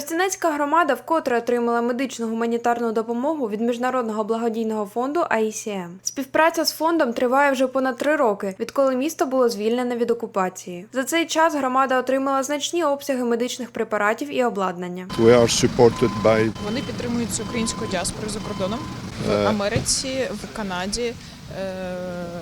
Тростянецька громада вкотре отримала медичну гуманітарну допомогу від міжнародного благодійного фонду AICM. Співпраця з фондом триває вже понад три роки, відколи місто було звільнене від окупації. За цей час громада отримала значні обсяги медичних препаратів і обладнання. We are supported by Вони підтримуються українською діаспорою за кордоном в Америці, в Канаді, е,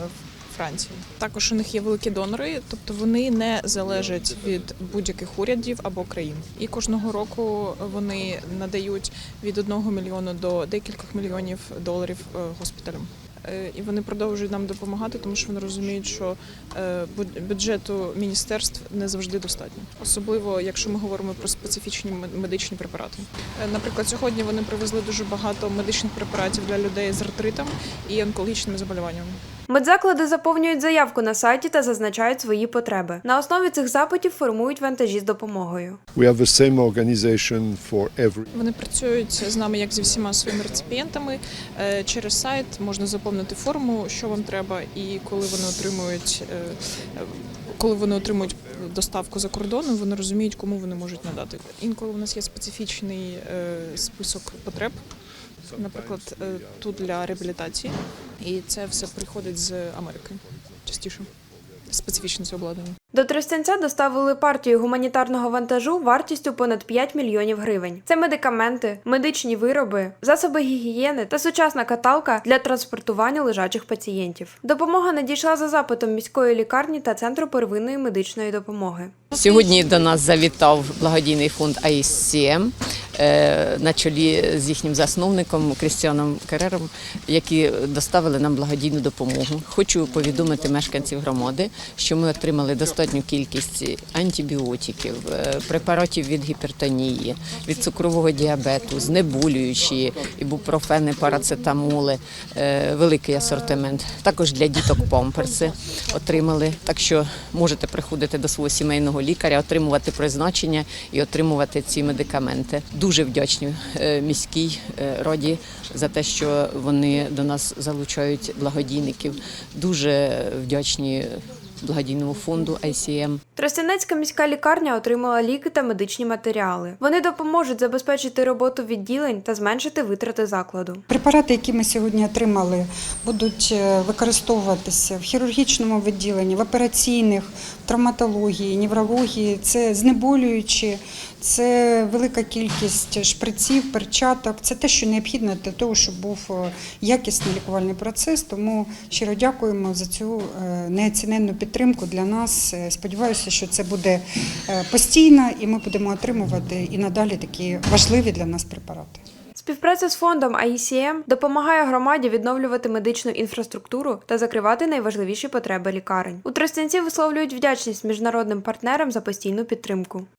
в Франції. Також у них є великі донори, тобто вони не залежать від будь-яких урядів або країн. І кожного року вони надають від 1 мільйону до декількох мільйонів доларів е, госпіталям. Е, І вони продовжують нам допомагати, тому що вони розуміють, що е, бюджету міністерств не завжди достатньо, особливо якщо ми говоримо про специфічні медичні препарати. Наприклад, сьогодні вони привезли дуже багато медичних препаратів для людей з артритом і онкологічними заболіваннями. Медзаклади заповнюють заявку на сайті та зазначають свої потреби. На основі цих запитів формують вантажі з допомогою. we have the same organization for every Вони працюють з нами як зі всіма своїми реципієнтами. Е, Через сайт можна заповнити форму, що вам треба, і коли вони отримують. е, Коли вони отримують доставку за кордоном, вони розуміють, кому вони можуть надати. Інколи у нас є специфічний е, список потреб, наприклад, тут для реабілітації, і це все приходить з Америки частіше. Специфічне це обладнання. До Тростянця доставили партію гуманітарного вантажу вартістю понад 5 мільйонів гривень. Це медикаменти, медичні вироби, засоби гігієни та сучасна каталка для транспортування лежачих пацієнтів. Допомога надійшла за запитом міської лікарні та центру первинної медичної допомоги. Сьогодні до нас завітав благодійний фонд АІСCМ е, на чолі з їхнім засновником Крістіаном Керером, які доставили нам благодійну допомогу. Хочу повідомити мешканців громади, що ми отримали достатню кількість антибіотиків, е, препаратів від гіпертонії, від цукрового діабету, знеболюючі, ібупрофени, парацетамоли, е, великий асортимент. Також для діток памперси отримали. Так що можете приходити до свого сімейного лікаря, отримувати призначення і отримувати ці медикаменти. Дуже вдячні е, міській роді раді за те, що вони до нас залучають благодійників. Дуже вдячні благодійному фонду ICM. Тростянецька міська лікарня отримала ліки та медичні матеріали. Вони допоможуть забезпечити роботу відділень та зменшити витрати закладу. Препарати, які ми сьогодні отримали, будуть е, використовуватися в хірургічному відділенні, в операційних, в травматології, неврології. Це знеболюючі, це велика кількість шприців, перчаток. Це те, що необхідно для того, щоб був е, якісний лікувальний процес. Тому щиро дякуємо за цю е, неоціненну підтримку для нас. Е, Сподіваюся, що це буде е, постійно, і ми будемо отримувати і надалі такі важливі для нас препарати. Співпраця з фондом АІСІМ допомагає громаді відновлювати медичну інфраструктуру та закривати найважливіші потреби лікарень. У Тростянці висловлюють вдячність міжнародним партнерам за постійну підтримку.